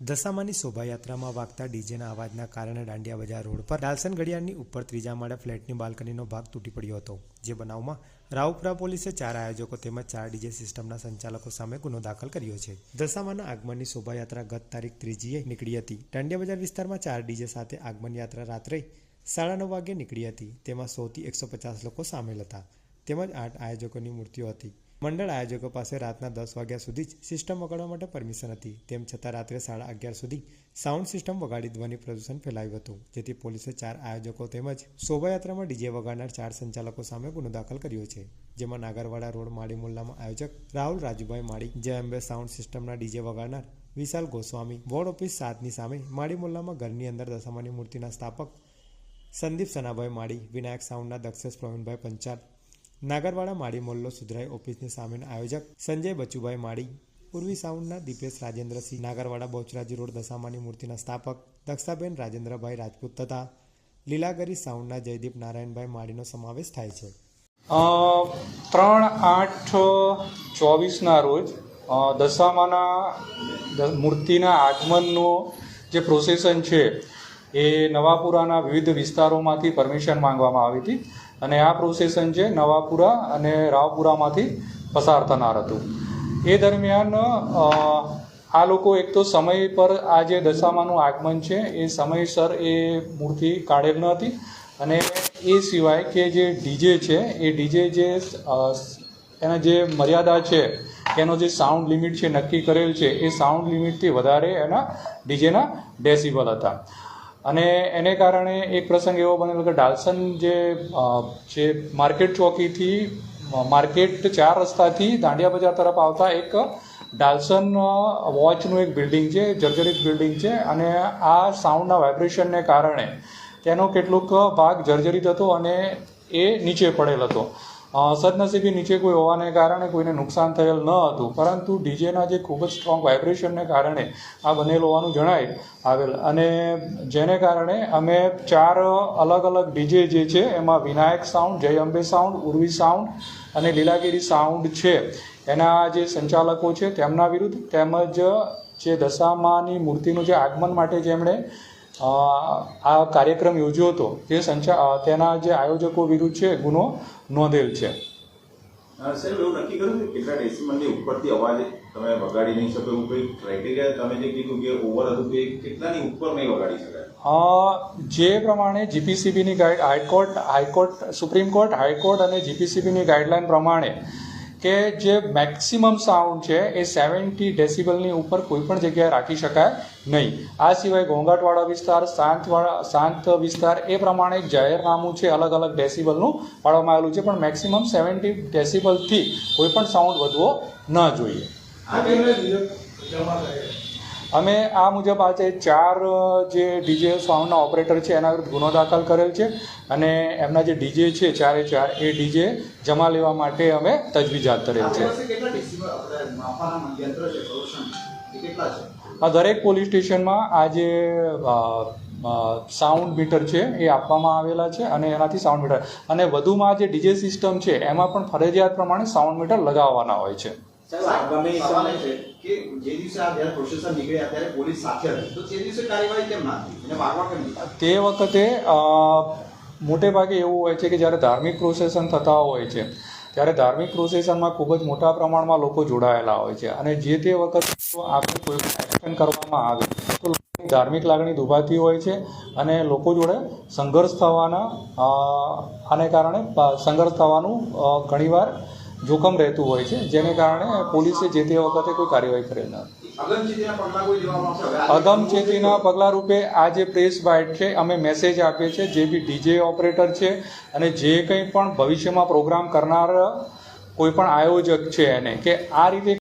દશામાની શોભાયાત્રામાં વાગતા ડીજેના અવાજના કારણે દાંડિયા બજાર રોડ પર ડાલસન ઘડિયાળની ઉપર ત્રીજા માળે ફ્લેટની બાલ્કનીનો ભાગ તૂટી પડ્યો હતો, જે બનાવમાં રાવપુરા પોલીસે ચાર આયોજકો તેમજ ચાર ડીજે સિસ્ટમના સંચાલકો સામે ગુનો દાખલ કર્યો છે. દશામાના આગમનની શોભાયાત્રા ગત તારીખ ત્રીજીએ નીકળી હતી. દાંડિયા બજાર વિસ્તારમાં ચાર ડીજે સાથે આગમન યાત્રા રાત્રે સાડા નવ વાગ્યે નીકળી હતી. તેમાં સોથી એકસો પચાસ લોકો સામેલ હતા. તેમજ આઠ આયોજકોની મૂર્તિઓ હતી. મંડળ આયોજકો પાસે રાતના દસ વાગ્યા સુધી જ સિસ્ટમ વગાડવા માટે પરમિશન હતી. તેમ છતાં રાત્રે સાડા અગિયાર સુધી સાઉન્ડ સિસ્ટમ વગાડી ધ્વનિ પ્રદૂષણ ફેલાયું હતું. જેથી પોલીસે ચાર આયોજકો તેમજ શોભાયાત્રામાં ડીજે વગાડનાર ચાર સંચાલકો સામે ગુનો દાખલ કર્યો છે, જેમાં નાગરવાડા રોડ માળી મુલ્લામાં આયોજક રાહુલ રાજુભાઈ માળી, જય અંબે સાઉન્ડ સિસ્ટમના ડીજે વગાડનાર વિશાલ ગોસ્વામી, વોર્ડ ઓફિસ સાતની સામે માળી મુલ્લામાં ઘરની અંદર દશામાની મૂર્તિના સ્થાપક સંદીપ સનાભાઈ માળી, વિનાયક સાઉન્ડના દક્ષેશ પ્રવીણભાઈ પંચાલ નાગરવાડા માળી મોલ્લો સુધરાઈ ઓફિસની સામેના આયોજક સંજય બચુભાઈ માળી પૂર્વી સાઉન્ડના દીપેશ રાજેન્દ્રસિંહ, નાગરવાડા બહુચરાજી રોડ દશામાની મૂર્તિના સ્થાપક દક્ષાબેન રાજેન્દ્રભાઈ રાજપૂત તથા લીલાગરી સાઉન્ડના જયદીપ નારાયણભાઈ માળીનો સમાવેશ થાય છે. ત્રણ આઠ ચોવીસના રોજ દશામાના મૂર્તિના આગમનનો જે પ્રોસેસન છે એ નવાપુરાના વિવિધ વિસ્તારોમાંથી પરમિશન માંગવામાં આવી હતી. અને આ પ્રોસેસન છે નવાપુરા અને રાવપુરામાંથી પસાર થનાર હતું. એ દરમિયાન આ લોકો એક તો સમય પર આ જે દશામાનું આગમન છે, એ સમયસર એ મૂર્તિ કાઢેલ ન હતી અને એ સિવાય કે જે ડીજે છે, એ ડીજે જે એના જે મર્યાદા છે, એનો જે સાઉન્ડ લિમિટ છે, નક્કી કરેલ છે, એ સાઉન્ડ લિમિટથી વધારે એના ડીજેના ડેસિબલ હતા. અને એને કારણે એક પ્રસંગ એવો બનેલો કે ડાલ્સન જે જે માર્કેટ ચોકીથી માર્કેટ ચાર રસ્તાથી દાંડિયા બજાર તરફ આવતા એક ડાલ્સન વોચનું એક બિલ્ડિંગ છે, જર્જરિત બિલ્ડિંગ છે અને આ સાઉન્ડના વાઇબ્રેશનને કારણે તેનો કેટલોક ભાગ જર્જરિત હતો અને એ નીચે પડેલ હતો. સદનસીબે નીચે કોઈ હોવાને કારણે કોઈને નુકસાન થયેલ ન હતું. પરંતુ ડીજેના જે ખૂબ જ સ્ટ્રોંગ વાઇબ્રેશનને કારણે આ બનેલ હોવાનું જણાય આવેલ. અને જેને કારણે અમે ચાર અલગ અલગ ડીજે જે છે, એમાં વિનાયક સાઉન્ડ જય અંબે સાઉન્ડ ઉર્વી સાઉન્ડ અને લીલાગીરી સાઉન્ડ છે. એના જે સંચાલકો છે, તેમના વિરુદ્ધ તેમજ જે દશામાની મૂર્તિનું જે આગમન માટે જેમણે આ કાર્યક્રમ યોજ્યો હતો. તે સંચા તેના જે આયોજકો વિરુદ્ધ છે ગુનો નોંધેલ છે. સાહેબ એવું નક્કી કર્યું છે કેટલા ડેસિમલની ઉપરથી અવાજ તમે વગાડી નહીં શકો એવું કોઈ ક્રાઇટેરિયા તમે જે કીધું કે ઓવર હતું કે કેટલાની ઉપર નહીં વગાડી શકાય? જે પ્રમાણે જીપીસીબીની guide high court high court supreme court high court અને જીપીસીબીની ગાઈડલાઈન પ્રમાણે કે જે મેક્સિમમ સાઉન્ડ છે એ સેવન્ટી ડેસિબલની ઉપર કોઈ પણ જગ્યાએ રાખી શકાય નહીં. આ સિવાય ઘોંઘાટવાળા વિસ્તાર, શાંતવાળા, શાંત વિસ્તાર એ પ્રમાણે જાહેરનામું છે અલગ અલગ ડેસિબલનું પાડવામાં આવેલું છે, પણ મેક્સિમમ સેવન્ટી ડેસિબલથી કોઈ પણ સાઉન્ડ વધવો ન જોઈએ. અમે આ મુજબ આજે ચાર જે ડીજે સાઉન્ડના ઓપરેટર છે એના વિરુદ્ધ ગુનો દાખલ કરેલ છે અને એમના જે ડીજે છે ચારે ચાર એ ડીજે જમા લેવા માટે અમે તજવીજ હાથ ધરેલ છે દરેક પોલીસ સ્ટેશનમાં આ જે સાઉન્ડ મીટર છે એ આપવામાં આવેલા છે અને એનાથી સાઉન્ડ મીટર અને વધુમાં જે ડીજે સિસ્ટમ છે એમાં પણ ફરજિયાત પ્રમાણે સાઉન્ડ મીટર લગાવવાના હોય છે. કે જે દિવસે આ જ્યારે પ્રોસેસર નીકળ્યા ત્યારે પોલીસ સાથે હતી તો તે દિવસે કાર્યવાહી કેમ ના થઈ? એને વાગવા કેમ તે વખતે મોટે ભાગે એવું હોય છે કે જ્યારે ધાર્મિક પ્રોસેસન થતા હોય છે, ત્યારે ધાર્મિક પ્રોસેસનમાં ખૂબ જ મોટા પ્રમાણમાં લોકો જોડાયેલા હોય છે. અને જે તે વખતે આપણે કોઈ એક્શન કરવામાં આવે, તો લોકોની ધાર્મિક લાગણી દુભાતી હોય છે અને લોકો જોડે સંઘર્ષ થવાના આને કારણે સંઘર્ષ થવાનું ઘણીવાર જોખમ રહેતું હોય છે, જેને કારણે પોલીસે જે તે વખતે કોઈ કાર્યવાહી કરેલ નથી અગમચેતીના પગલાં રૂપે આ જે પ્રેસ બાઇટ છે, અમે મેસેજ આપીએ છીએ, જે બી ડીજે ઓપરેટર છે અને જે કંઈ પણ ભવિષ્યમાં પ્રોગ્રામ કરનાર કોઈ પણ આયોજક છે એને, કે આ રીતે